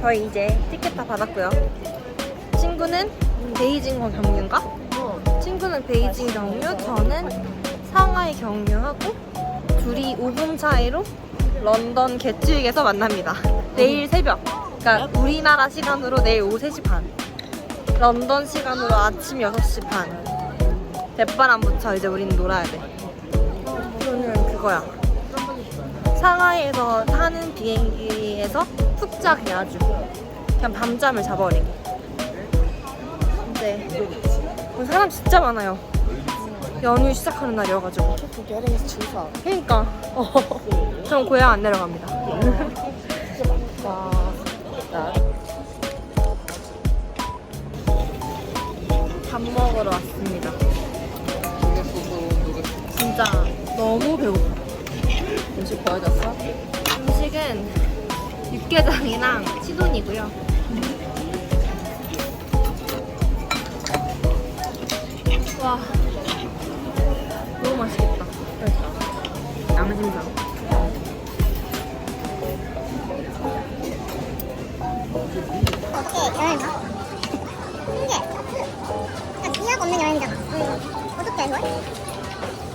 저희 이제 티켓 다 받았고요. 친구는 베이징 경유인가? 친구는 베이징 경유, 저는 상하이 경유하고 둘이 5분 차이로 런던 개츠윅에서 만납니다. 내일 새벽. 그러니까 우리나라 시간으로 내일 오후 3시 반. 런던 시간으로 아침 6시 반. 대바람 붙여 이제 우리는 놀아야 돼. 그러면 그거야. 상하이에서 타는 비행기에서 푹 자게 아주 그냥 밤잠을 자버리게. 근데 오늘 사람 진짜 많아요. 연휴 시작하는 날이어가지고. 그러니까 어, 전 고향 안 내려갑니다. 밥 먹으러 왔습니다. 진짜 너무 배고파. 음식 보여줬어? 음식은 육개장이랑 치돈이고요. 와, 너무 맛있겠다. 양심상. 어떻게 여행가? 이게 그냥 비약 없는 여행이잖아. 응. 어떻게 이걸?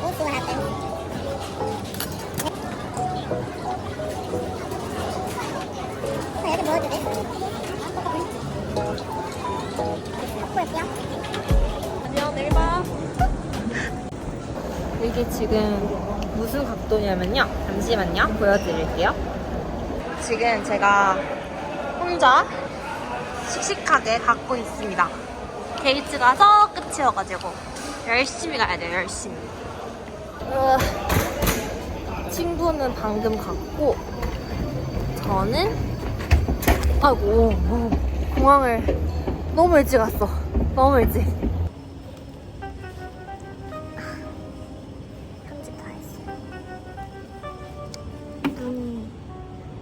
오스가 할 때. 자, 여기 뭐여도 돼? 덕분에 안녕, 내일 봐. 이게 지금 무슨 각도냐면요. 잠시만요. 보여드릴게요. 지금 제가 혼자 씩씩하게 갖고 있습니다. 게이트가 저 끝이어가지고 열심히 가야 돼요, 열심히. 으, 친구는 방금 갔고 저는 아이고 어, 공항을 너무 일찍 왔어. 너무 일찍. 편집 다 했어. 눈이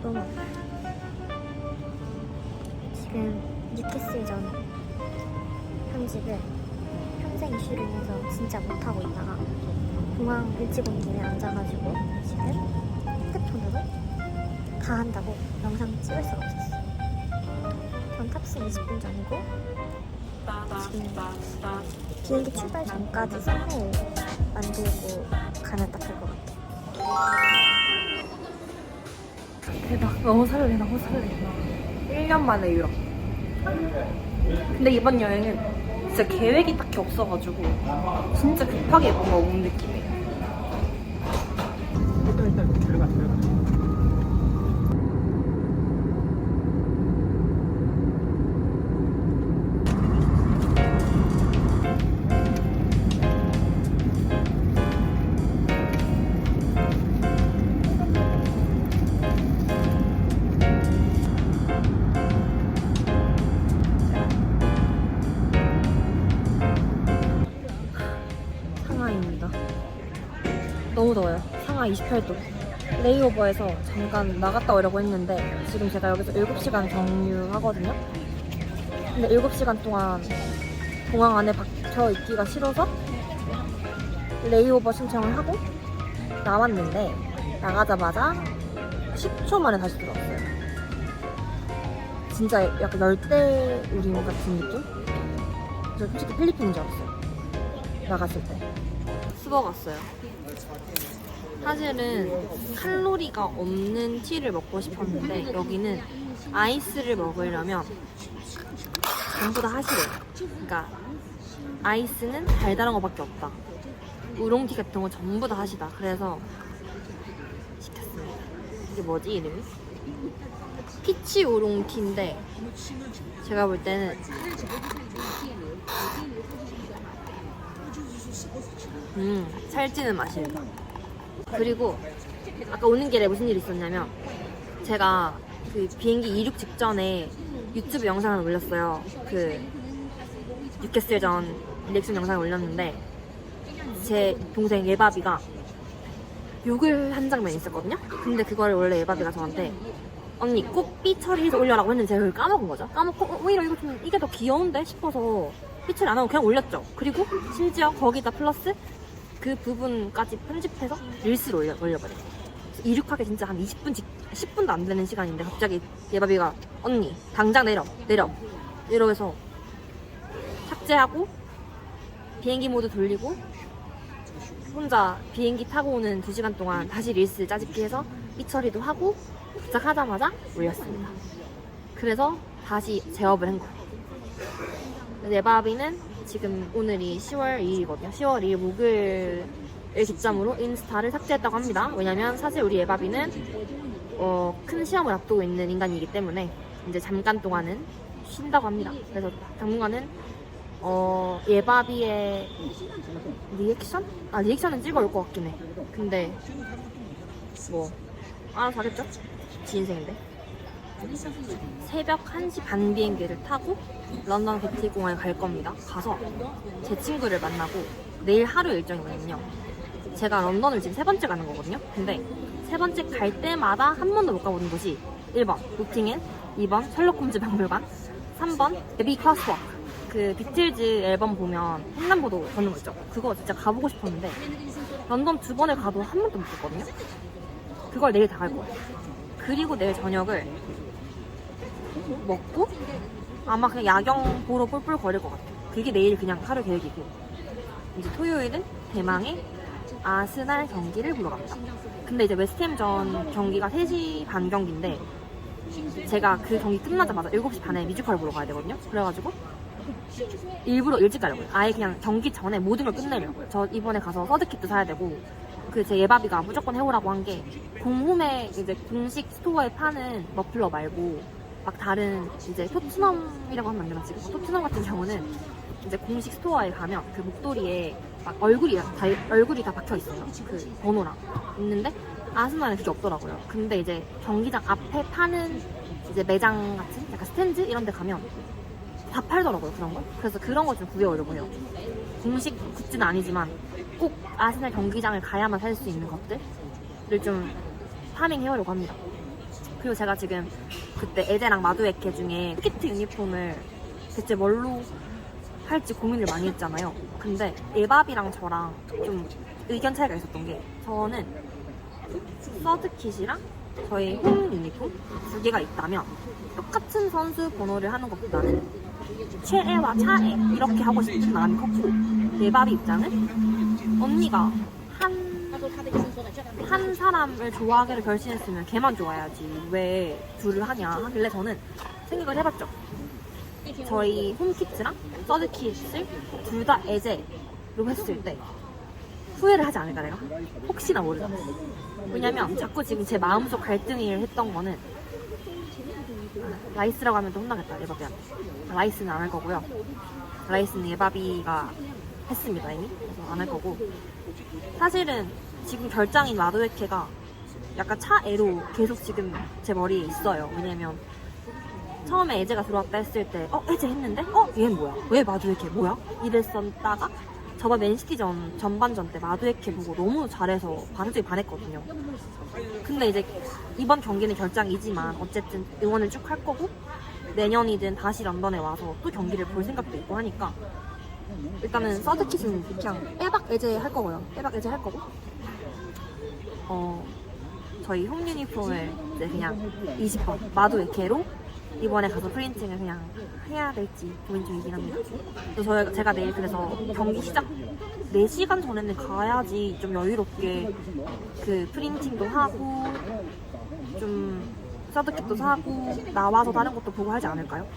너무 아파요. 지금 뉴캐슬 전 편집을 평생 이슈를 위해서 진짜 못하고 있다가 공항 일찍 온 김에 앉아가지고 지금 핸드폰으로 다 한다고 영상 찍을 수가 없었어. 전 탑승 20분 전이고 지금 비행기 출발 전까지 썸네일 만들고 가면 딱 될 것 같아. 대박. 너무 설레, 너무 설레. 1년 만에 유럽. 근데 이번 여행은 진짜 계획이 딱히 없어가지고 진짜 급하게 뭔가 온 느낌이에요. 상하이입니다. 너무 더워요. 상하 28도. 레이오버에서 잠깐 나갔다 오려고 했는데 지금 제가 여기서 7시간 경유하거든요. 근데 7시간 동안 공항 안에 박혀 있기가 싫어서 레이오버 신청을 하고 나왔는데 나가자마자 10초 만에 다시 들어왔어요. 진짜 약간 열대 우림 같은 느낌? 저 솔직히 필리핀인 줄 알았어요. 나갔을 때. 수박 왔어요. 사실은 칼로리가 없는 티를 먹고 싶었는데 여기는 아이스를 먹으려면 전부 다 하시래요. 그러니까 아이스는 달달한 거밖에 없다. 우롱티 같은 거 전부 다 하시다. 그래서 시켰습니다. 이게 뭐지 이름이? 피치 우롱티인데 제가 볼 때는 음, 살찌는 맛이에요. 그리고 아까 오는 길에 무슨 일이 있었냐면 제가 그 비행기 이륙 직전에 유튜브 영상을 올렸어요. 그 뉴캐슬 전 리액션 영상을 올렸는데 제 동생 예바비가 욕을 한 장면이 있었거든요. 근데 그거를 원래 예바비가 저한테 언니 꼭 삐 처리해서 올려라고 했는데 제가 그걸 까먹은 거죠. 까먹고 어, 오히려 이거 좀 이게 더 귀여운데 싶어서 삐 처리 안 하고 그냥 올렸죠. 그리고 심지어 거기다 플러스 그 부분까지 편집해서 릴스를 올려, 올려버려요. 이륙하게 진짜 한 20분, 직, 10분도 안 되는 시간인데 갑자기 예바비가 언니 당장 내려 내려 이러면서 삭제하고 비행기 모드 돌리고 혼자 비행기 타고 오는 2시간 동안 다시 릴스 짜집기 해서 이 처리도 하고 도착하자마자 올렸습니다. 그래서 다시 제업을 한 거예요. 네바비는 지금 오늘이 10월 2일이거든요. 10월 2일 목요일을 기점으로 인스타를 삭제했다고 합니다. 왜냐면 사실 우리 예바비는 어, 큰 시험을 앞두고 있는 인간이기 때문에 이제 잠깐 동안은 쉰다고 합니다. 그래서 당분간은 어, 예바비의 리액션? 아 리액션은 찍어올 것 같긴 해. 근데 뭐 알아서 하겠죠? 지 인생인데. 새벽 1시 반 비행기를 타고 런던 베티 공항에 갈 겁니다. 가서 제 친구를 만나고 내일 하루 일정이거든요. 제가 런던을 지금 세 번째 가는 거거든요. 근데 세 번째 갈 때마다 한 번도 못 가보는 곳이 1번 노팅힐, 2번 셜록홈즈 박물관, 3번 데비 크로스워크. 그 비틀즈 앨범 보면 횡단보도 걷는 거 있죠. 그거 진짜 가보고 싶었는데 런던 두 번을 가도 한 번도 못 갔거든요. 그걸 내일 다 갈 거예요. 그리고 내일 저녁을 먹고 아마 그냥 야경 보러 뿔뿔 거릴 것 같아요. 그게 내일 그냥 하루 계획이고 이제 토요일은 대망의 아스날 경기를 보러 갑니다. 근데 이제 웨스트햄전 경기가 3시 반 경기인데 제가 그 경기 끝나자마자 7시 반에 뮤지컬을 보러 가야 되거든요. 그래가지고 일부러 일찍 가려고요. 아예 그냥 경기 전에 모든 걸 끝내려고요. 저 이번에 가서 서드킷도 사야 되고 그제 예바비가 무조건 해오라고 한 게 공홈에 이제 공식 스토어에 파는 머플러 말고 막 다른 이제 토트넘이라고 하면 안 되나 지금 토트넘 같은 경우는 이제 공식 스토어에 가면 그 목도리에 막 얼굴이 다 얼굴이 다 박혀 있어요. 그 번호랑 있는데 아스날은 그게 없더라고요. 근데 이제 경기장 앞에 파는 이제 매장 같은 약간 스탠드 이런 데 가면 다 팔더라고요 그런 거. 그래서 그런 거 좀 구해오려고 해요. 공식 굿즈는 아니지만 꼭 아스날 경기장을 가야만 살 수 있는 것들을 좀 파밍해오려고 합니다. 그리고 제가 지금 그때 에제랑 마두에케 중에 키트 유니폼을 대체 뭘로 할지 고민을 많이 했잖아요. 근데 에밥이랑 저랑 좀 의견 차이가 있었던 게 저는 서드킷이랑 저희 홈 유니폼 두 개가 있다면 똑같은 선수 번호를 하는 것보다는 최애와 차애 이렇게 하고 싶은 마음이 컸고 에밥이 입장은 언니가 한 한 사람을 좋아하기를 결심했으면 걔만 좋아해야지 왜 둘을 하냐 하길래 저는 생각을 해봤죠. 저희 홈키트랑 서드킷을 둘다 에제로 했을 때 후회를 하지 않을까 내가? 혹시나 모르잖아 왜냐면 자꾸 지금 제 마음속 갈등을 했던 거는 라이스라고 하면 또 혼나겠다 예바비한테 라이스는 안 할 거고요. 라이스는 예바비가 했습니다 이미 그래서 안 할 거고 사실은 지금 결장인 마도에케가 약간 차애로 계속 지금 제 머리에 있어요 왜냐면 처음에 에제가 들어왔다 했을 때, 어, 에제 했는데? 어, 얘는 뭐야? 왜 마두에케 뭐야? 이랬었다가, 저번 맨시티전 전반전 때 마두에케 보고 너무 잘해서 반쪽이 반했거든요. 근데 이제 이번 경기는 결장이지만 어쨌든 응원을 쭉 할 거고, 내년이든 다시 런던에 와서 또 경기를 볼 생각도 있고 하니까, 일단은 서드킷은 그냥 빼박 에제 할 거고요. 빼박 에제 할 거고, 어, 저희 홈 유니폼을 이제 그냥 20번 마두에케로 이번에 가서 프린팅을 그냥 해야 될지 고민 중이긴 합니다. 그래서 저, 제가 내일 그래서 경기 시작 4시간 전에는 가야지 좀 여유롭게 그 프린팅도 하고 좀 서드kit도 사고 나와서 다른 것도 보고 하지 않을까요?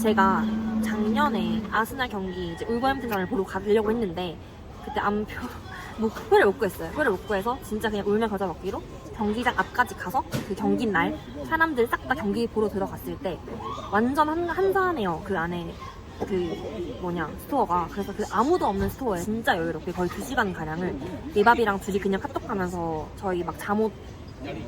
제가 작년에 아스날 경기 이제 울버햄튼전을 보러 가려고 했는데 그때 암표 뭐 표를 못 구했어요. 표를 못 구해서 진짜 그냥 울며 겨자 먹기로 경기장 앞까지 가서 그 경기 날 사람들 싹 다 경기 보러 들어갔을 때 완전 한, 한산해요. 그 안에 그 뭐냐 스토어가 그래서 그 아무도 없는 스토어에 진짜 여유롭게 거의 2시간 가량을 예밥이랑 둘이 그냥 카톡하면서 저희 막 잠옷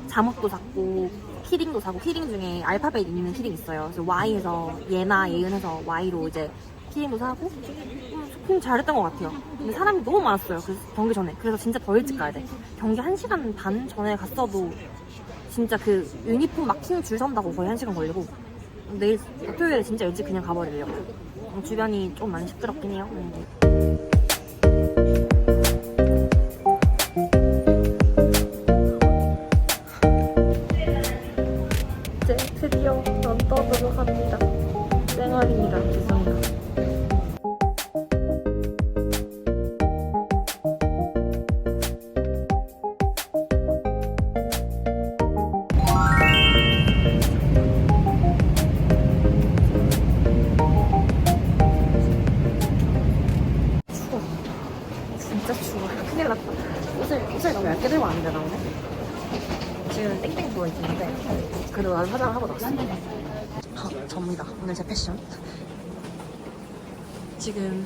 잠옷도 샀고 키링도 사고 키링 중에 알파벳 있는 키링 있어요. 그래서 Y에서 예나 예은해서 Y로 이제 키링도 사고 음, 쇼핑 잘했던 것 같아요. 근데 사람이 너무 많았어요. 그 경기 전에. 그래서 진짜 더 일찍 가야 돼. 경기 1시간 반 전에 갔어도 진짜 그 유니폼 마킹 줄 선다고 거의 1시간 걸리고 내일 토요일에 진짜 일찍 그냥 가버리려고. 음, 주변이 좀 많이 시끄럽긴 해요. 음. 그래도 나는 화장을 하고 나왔어 아, 접니다. 오늘 제 패션. 지금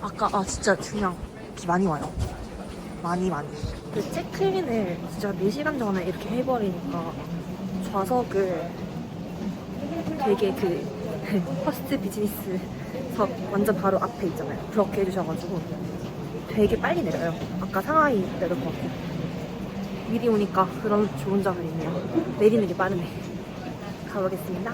아까 아 진짜 그냥 비 많이 와요. 많이 많이. 그 체크인을 진짜 4시간 전에 이렇게 해버리니까 좌석을 되게 그 퍼스트 비즈니스 석 완전 바로 앞에 있잖아요. 그렇게 해주셔가지고 되게 빨리 내려요. 아까 상하이 내릴 것 같고 미리 오니까 그런 좋은 점이 있네요. 내리는 게 빠르네. 가보겠습니다